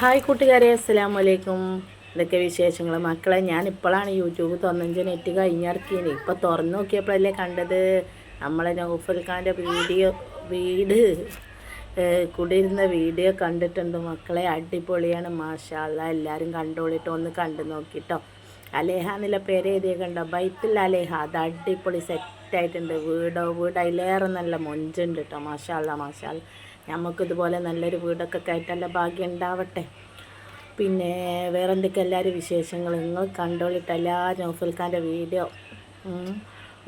Hi കൂട്ടുകാരെ അസ്സാം വലൈക്കും ഇതൊക്കെ വിശേഷങ്ങൾ മക്കളെ ഞാൻ ഇപ്പോഴാണ് യൂട്യൂബ് തുറന്നഞ്ച് നെറ്റ് കഴിഞ്ഞിറക്കിയത് ഇപ്പോൾ തുറന്നു നോക്കിയപ്പോഴല്ലേ കണ്ടത്. നമ്മളെ നൗഫൽ ഖാന്റെ വീഡിയോ വീട് കൂടിയിരുന്ന വീഡിയോ കണ്ടിട്ടുണ്ട് മക്കളെ. അടിപൊളിയാണ്. മാഷാല്ല എല്ലാവരും കണ്ടോളിട്ട് ഒന്ന് കണ്ടു നോക്കിട്ടോ. അലേഹ എന്നുള്ള പേര് എഴുതിയ കണ്ടോ? ബൈത്തിൽ അലേഹ. അത് അടിപൊളി സെറ്റായിട്ടുണ്ട് വീടോ വീട് അതിലേറെ നല്ല മൊഞ്ചുണ്ട് കേട്ടോ മാഷാല്ല മാഷാല്ല. നമുക്കിതുപോലെ നല്ലൊരു വീടൊക്കെ കയറ്റാനുള്ള ഭാഗ്യം ഉണ്ടാവട്ടെ. പിന്നെ വേറെ എന്തൊക്കെ എല്ലാവരും വിശേഷങ്ങൾ? നിങ്ങൾ കണ്ടോളിട്ട് എല്ലാ നൗഫൽ ഖാന്റെ വീഡിയോ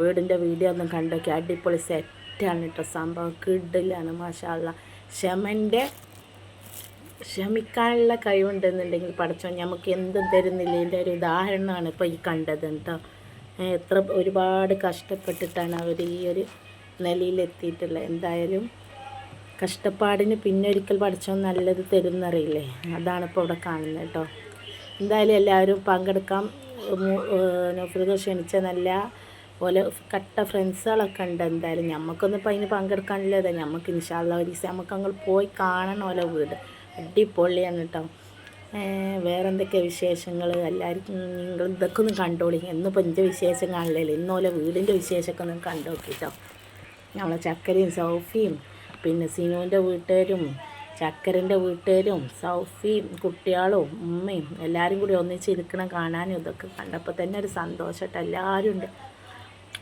വീടിന്റെ വീഡിയോ ഒന്നും കണ്ടോക്കി. അടിപൊളി സെറ്റാണ് കേട്ടോ സംഭവം. കിഡിലാണ് മാഷാള്ള ക്ഷമന്റെ ക്ഷമിക്കാനുള്ള കഴിവുണ്ടെന്നുണ്ടെങ്കിൽ പഠിച്ചോ നമുക്ക് എന്തും തരുന്നില്ല. ഇതിന്റെ ഒരു ഉദാഹരണമാണ് ഇപ്പോൾ ഈ കണ്ടത് കേട്ടോ. എത്ര ഒരുപാട് കഷ്ടപ്പെട്ടിട്ടാണ് അവർ ഈ ഒരു നിലയിലെത്തിയിട്ടുള്ളത്. എന്തായാലും കഷ്ടപ്പാടിന് പിന്നെ ഒരിക്കൽ പഠിച്ചോ നല്ലത് തരുന്നറിയില്ലേ അതാണ് ഇപ്പോൾ ഇവിടെ കാണുന്നത് കേട്ടോ. എന്തായാലും എല്ലാവരും പങ്കെടുക്കാം. നോഫിലുകൾ ക്ഷണിച്ച നല്ല പോലെ കട്ട ഫ്രണ്ട്സുകളൊക്കെ ഉണ്ട് എന്തായാലും. നമുക്കൊന്നും ഇപ്പോൾ അതിന് പങ്കെടുക്കാനില്ലത് നമുക്ക് ഇൻഷാല്ല ഒരു ദിവസം നമുക്ക് അങ്ങോട്ട് പോയി കാണണം ഓലെ വീട്. അടിപൊളിയാണ് കേട്ടോ. വേറെ എന്തൊക്കെ വിശേഷങ്ങൾ എല്ലാവർക്കും നിങ്ങൾ ഇതൊക്കെ ഒന്ന് കണ്ടോളി. എന്നിപ്പോൾ എന്റെ വിശേഷം കാണില്ലല്ലോ ഇന്നോലെ വീടിന്റെ വിശേഷമൊക്കെ ഒന്ന് കണ്ടു നോക്കിട്ടോ നമ്മളെ ചക്കരയും സൗഫിയും പിന്നെ സിനുവിന്റെ വീട്ടുകാരും ചക്കരന്റെ വീട്ടുകാരും സൗഫിയും കുട്ടികളും ഉമ്മയും എല്ലാവരും കൂടി ഒന്നിച്ചിരിക്കണം കാണാനും ഇതൊക്കെ കണ്ടപ്പോൾ തന്നെ ഒരു സന്തോഷമായിട്ട് എല്ലാവരും ഉണ്ട്.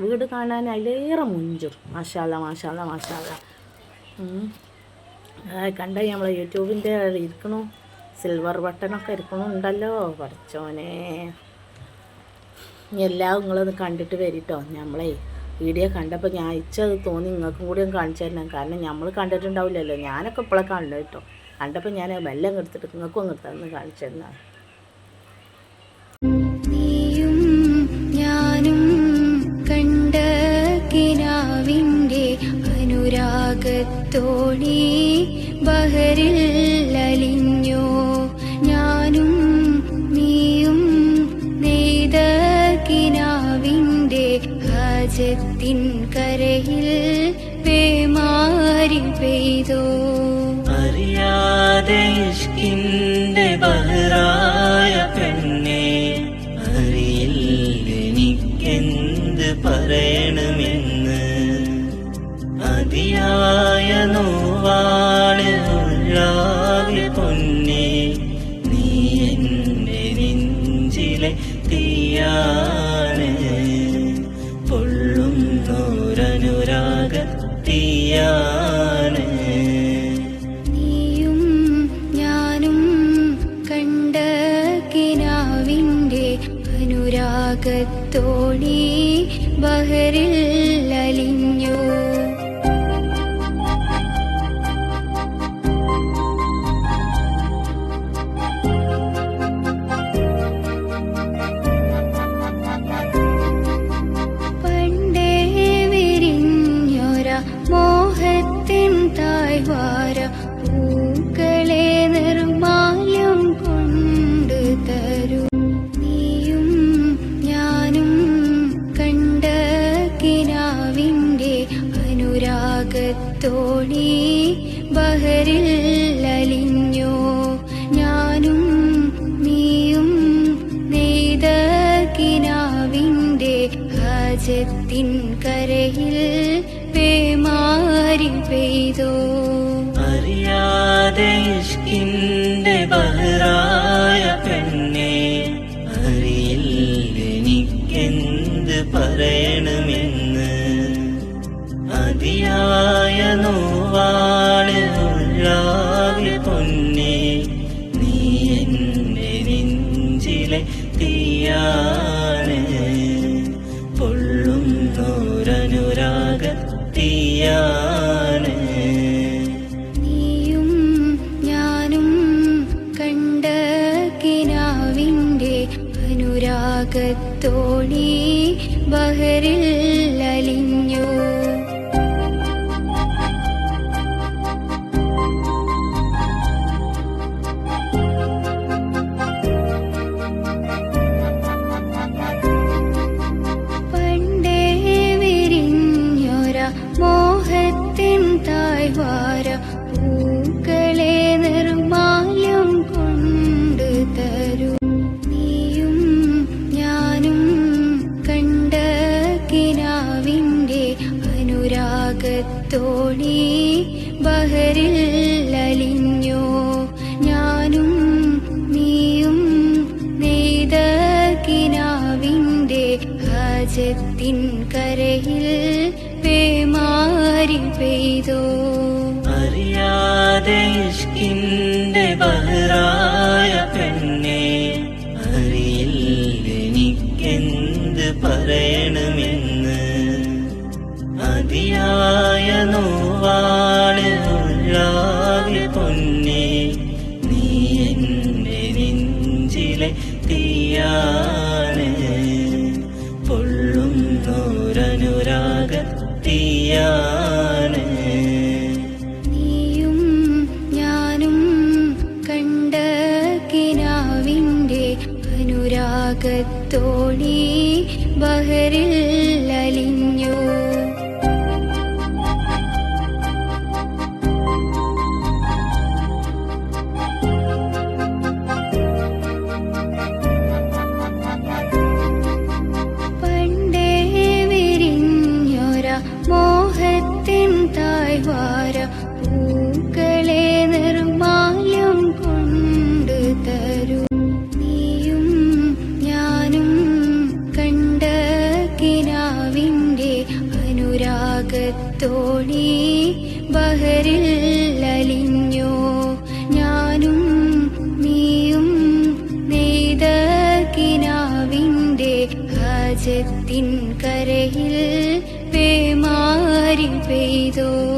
വീട് കാണാൻ അതിലേറെ മുഞ്ചും. മാഷാല്ല മാഷാല്ല മാഷാല്ല കണ്ട നമ്മളെ യൂട്യൂബിന്റെ ഇരിക്കണു? സിൽവർ ബട്ടണൊക്കെ ഇരിക്കണുണ്ടല്ലോ പഠിച്ചോനെ എല്ലാം നിങ്ങളത് കണ്ടിട്ട് വരിട്ടോ. നമ്മളെ വീഡിയോ കണ്ടപ്പോൾ ഞാൻ ഇച്ചത് തോന്നി നിങ്ങൾക്കും കൂടി ഒന്ന് കാണിച്ചു തരണം. കാരണം നമ്മൾ കണ്ടിട്ടുണ്ടാവില്ലല്ലോ. ഞാനൊക്കെ ഇപ്പോഴെ കാണുന്നത് കേട്ടോ. കണ്ടപ്പോൾ ഞാൻ വെല്ലം എടുത്തിട്ട് നിങ്ങൾക്കും അങ്ങ് എടുത്തു കാണിച്ചു തരണം നീയും ഹാജത്തിൻ കരയിൽ പേമാരി പെയ്തോ. അറിയാതെ ഇഷ്കിന്റെ ബഹറായ പെണ്ണെ അറിയില്ലെനിക്കെന്ത് പറയണമെന്ന്. അതിയായ നോവാണ് ഉള്ളാകെ പൊന്നെ നീ എന്റെ നെഞ്ചിലെ തീയാണ് അനുരാഗത്തോണി ബഹറിൽ അനുരാഗത്തോണി ബഹറിൽ അലിഞ്ഞോ? ഞാനും നീയും നെയ്ത കിനാവിന്റെ ഹജത്തിൻ കരയിൽ പേമാരി പെയ്തോ? അറിയാതെ ബഹറായ പൊള്ളുന്നോരനുരാഗത്തിയാണ് നീയും ഞാനും കണ്ട കിനാവിന്റെ അനുരാഗത്തോണി ബഹറിൽ അലിഞ്ഞു. രാജ്യത്തിൻ കരയിൽ പേമാരി പെയ്തോ? അറിയാതെ ഇഷ്കിന്റെ ബഹ്റാ അകത്തോളി ബഹരിൽ തോണി ബഹരിൽ അലിഞ്ഞോ. ഞാനും നീയും നെയ്ത കിനാവിന്റെ ഹജത്തിൻ കരയിൽ പേമാരി പെയ്തോ.